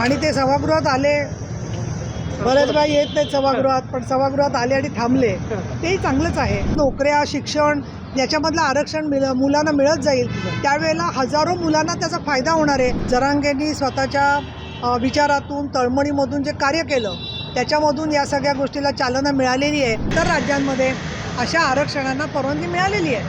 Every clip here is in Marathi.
आणि ते सभागृहात आले. बरेच वेळा येत नाहीत सभागृहात पण सभागृहात आले आणि थांबले. तेही चांगलंच आहे. नोकऱ्या शिक्षण याच्यामधलं आरक्षण मिळ मुलांना मिळत जाईल. त्यावेळेला हजारो मुलांना त्याचा फायदा होणार आहे. जरांगेंनी स्वतःच्या विचारातून तळमळीमधून जे कार्य केलं त्याच्यामधून या सगळ्या गोष्टीला चालना मिळालेली आहे. तर राज्यांमध्ये अशा आरक्षणांना परवानगी मिळालेली आहे.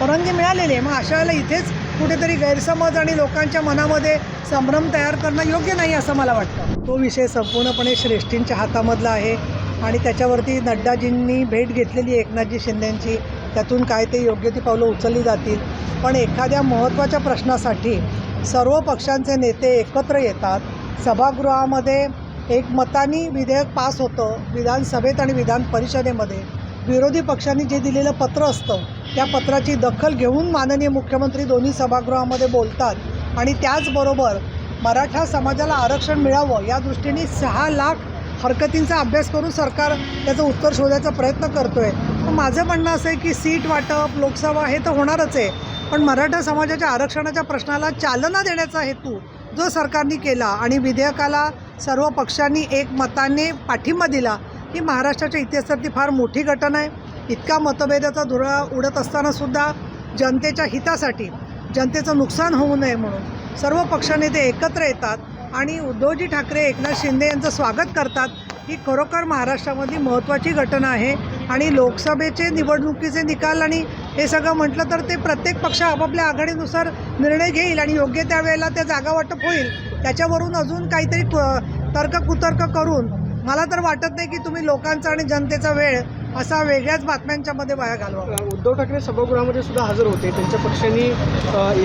परवानगी मिळालेली आहे. मग अशा वेळेला इथेच कुठेतरी गैरसमज आणि लोकांच्या मनामध्ये संभ्रम तयार करणं योग्य नाही असं मला वाटतं. तो विषय संपूर्णपणे श्रेष्ठींच्या हातामधला आहे आणि त्याच्यावरती नड्डाजींनी भेट घेतलेली एकनाथजी शिंदेंची. त्यातून काय ते योग्य ती पावलं उचलली जातील. पण एखाद्या महत्त्वाच्या प्रश्नासाठी सर्व पक्षांचे नेते एकत्र येतात. सभागृहामध्ये एक मतानी विधेयक पास होतं. विधानसभेत आणि विधान परिषदेमध्ये विरोधी पक्षांनी जे दिलेलं पत्र असतं त्या पत्राची दखल घेऊन माननीय मुख्यमंत्री दोन्ही सभागृहामध्ये बोलतात. आणि त्याचबरोबर मराठा समाजाला आरक्षण मिळावं या दृष्टीने सहा लाख हरकतींचा अभ्यास करून सरकार त्याचं उत्तर शोधायचा प्रयत्न करतो आहे माझं म्हणणं असं आहे की सीट वाटप लोकसभा हे तर होणारच आहे. पण मराठा समाजाच्या आरक्षणाच्या प्रश्नाला चालना देण्याचा हेतू जो सरकारने केला आणि विधेयकाला सर्व पक्षांनी एक मताने पाठिंबा दिला ही महाराष्ट्राच्या इतिहासातली फार मोठी घटना आहे. इतका मतभेदाचा धुरा उडत असतानासुद्धा जनतेच्या हितासाठी जनतेचं नुकसान होऊ नये म्हणून सर्व पक्षनेते एकत्र येतात आणि उद्धवजी ठाकरे एकनाथ शिंदे यांचं स्वागत करतात. ही खरोखर महाराष्ट्रामधली महत्त्वाची घटना आहे आणि लोकसभेचे निवडणुकीचे निकाल आणि हे सगळं म्हटलं तर ते प्रत्येक पक्ष आपापल्या आघाडीनुसार निर्णय घेईल आणि योग्य त्या वेळेला त्या जागा वाटप होईल. त्याच्यावरून अजून काहीतरी क- तर्क कुतर्क करून मला तर वाटत नाही की तुम्ही लोकांचा आणि जनतेचा वेळ असा वेगळ्याच बातम्यांच्या मध्ये वाया घालवा. उद्धव ठाकरे सभागृहामध्ये सुद्धा हजर होते. त्यांच्या पक्षांनी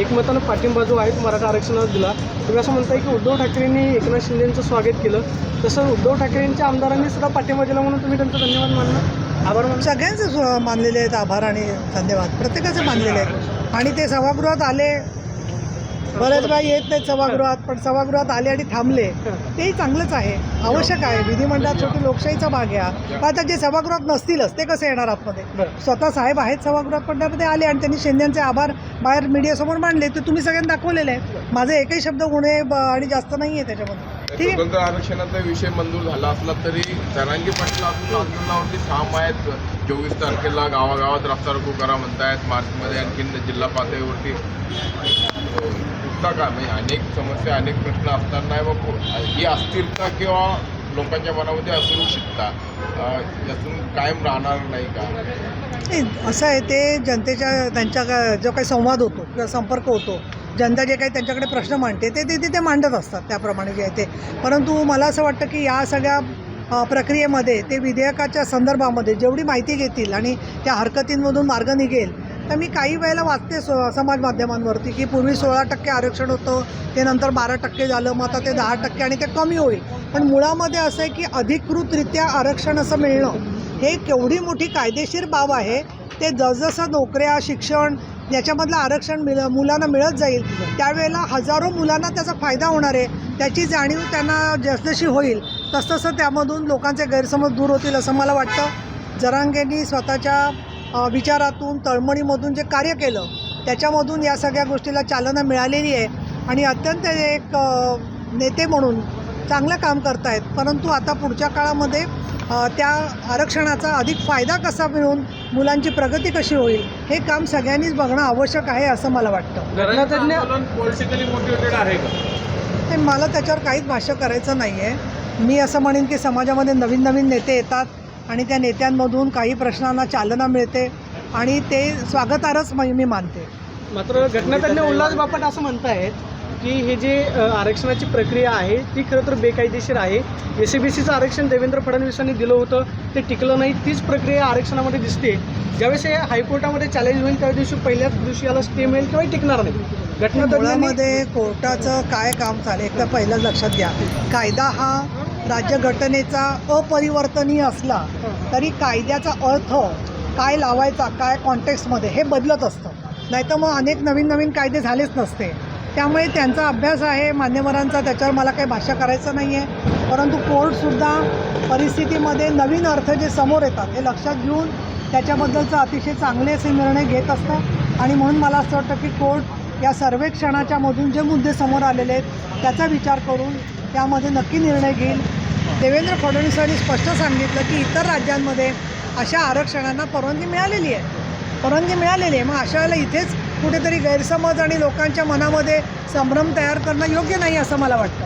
एकमतानं पाठिंबा जो आहे मराठा आरक्षणाला दिला. तुम्ही असं म्हणताय की उद्धव ठाकरेंनी एकनाथ शिंदेचं स्वागत केलं. तसं उद्धव ठाकरेंच्या आमदारांनी सुद्धा पाठिंबा दिला म्हणून तुम्ही त्यांचा धन्यवाद मानला? आभार मानला. सगळ्यांचे मानलेले आहेत आभार आणि धन्यवाद. प्रत्येकाचे मानलेले आहेत. आणि ते सभागृहात आले बरेच वेळा येत नाहीत सभागृहात पण सभागृहात आले आणि थांबले. तेही चांगलंच आहे. आवश्यक आहे. विधिमंडळात शेवटी लोकशाहीचा भाग आहे हा. पण आता जे सभागृहात नसतीलच ते कसे येणार आतमध्ये? स्वतः साहेब आहेत सभागृहात पण त्यामध्ये आले आणि त्यांनी शिंदेचे आभार बाहेर मीडियासमोर मांडले. ते तुम्ही सगळ्यांनी दाखवलेले आहे माझे एकही शब्द गुन्हे ब- आणि जास्त नाही आहे त्याच्यामध्ये. ठीक आहे? स्वतंत्र आरक्षणाचा विषय मंजूर झाला असला तरी जरांगी पाटील आंदोलनावरती ठाम आहेत. चोवीस तारखेला गावागावात रस्ता रोको करा म्हणतायत. मार्चमध्ये आणखीन जिल्हा पातळीवरती सुटता का म्हणजे अनेक समस्या अनेक प्रश्न असताना मग ही अस्थिरता किंवा लोकांच्या मनामध्ये असुरक्षितता यातून कायम राहणार नाही का? नाही असं आहे ते जनतेच्या त्यांच्या का- जो काही संवाद होतो किंवा संपर्क होतो जनता जे काही त्यांच्याकडे प्रश्न मांडते ते ते ते- मांडत असतात त्याप्रमाणे जे आहे ते. परंतु मला असं वाटतं की या सगळ्या प्रक्रियेमध्ये ते विधेयकाच्या संदर्भामध्ये जेवढी माहिती घेतील आणि त्या हरकतींमधून मार्ग निघेल तर मी काही वेळेला वाचते सो समाज माध्यमांवरती की पूर्वी सोळा टक्के आरक्षण होतं ते नंतर बारा टक्के झालं मग आता ते दहा टक्के आणि ते कमी होईल. पण मुळामध्ये असं आहे की अधिकृतरित्या आरक्षण असं मिळणं हे केवढी मोठी कायदेशीर बाब आहे ते जसजसं नोकऱ्या शिक्षण याच्यामधलं आरक्षण मिळ मुलांना मिळत जाईल त्यावेळेला हजारो मुलांना त्याचा फायदा होणार आहे त्याची जाणीव त्यांना जसजशी होईल तसतसं त्यामधून लोकांचे गैरसमज दूर होतील असं मला वाटतं. जरांगेंनी स्वतःच्या विचारातून तळमळीमधून जे कार्य केलं त्याच्यामधून या सगळ्या गोष्टीला चालना मिळालेली आहे. आणि अत्यंत एक नेते म्हणून चांगलं काम करतायत. परंतु आता पुढच्या काळामध्ये त्या आरक्षणाचा अधिक फायदा कसा मिळून मुलांची प्रगती कशी होईल हे काम सगळ्यांनीच बघणं आवश्यक आहे असं मला वाटतं. घटनातज्ञ पॉलिटिकली मोटिवेटेड आहे का? ते मला त्याच्यावर काहीच भाष्य करायचं नाही आहे मी असं म्हणेन की समाजामध्ये नवीन नवीन नेते येतात आणि त्या नेत्यांमधून काही प्रश्नांना चालना मिळते आणि ते स्वागतार्हच मी मानते. मात्र घटनातज्ञ उल्हास बापट असं म्हणतायत की हे जे आरक्षणाची प्रक्रिया आहे ती खरं तर बेकायदेशीर आहे. एस बी सीचं आरक्षण देवेंद्र फडणवीसांनी दिलं होतं ते टिकलं नाही तीच प्रक्रिया आरक्षणामध्ये दिसते. ज्यावेळेस हे हायकोर्टामध्ये चॅलेंज होईल त्या दिवशी पहिल्याच दिवशी याला स्टे मिळेल किंवा टिकणार नाही. घटनातज्ञांनी मुळामध्ये कोर्टाचं काय काम चालेल एक तर पहिलं लक्षात घ्या. कायदा हा राज्यघटनेचा अपरिवर्तनीय असला तरी कायद्याचा अर्थ काय लावायचा काय कॉन्टेक्स्टमध्ये हे बदलत असतं. नाहीतर मग अनेक नवीन नवीन कायदे झालेच नसते. त्यामुळे त्यांचा अभ्यास आहे मान्यवरांचा त्याच्यावर मला काही भाष्य करायचं नाही आहे परंतु कोर्टसुद्धा परिस्थितीमध्ये नवीन अर्थ जे समोर येतात हे लक्षात घेऊन त्याच्याबद्दलचं अतिशय चांगले असे निर्णय घेत असतं आणि म्हणून मला असं वाटतं की कोर्ट या सर्वेक्षणाच्या मधून जे मुद्दे समोर आलेले आहेत त्याचा विचार करून त्यामध्ये नक्की निर्णय घेईल. देवेंद्र फडणवीसांनी स्पष्ट सांगितलं की इतर राज्यांमध्ये अशा आरक्षणांना परवानगी मिळालेली आहे. परवानगी मिळालेली आहे. मग अशा वेळेला इथेच कुठेतरी गैरसमज आणि लोकांच्या मनामध्ये संभ्रम तयार करणं योग्य नाही असं मला वाटतं.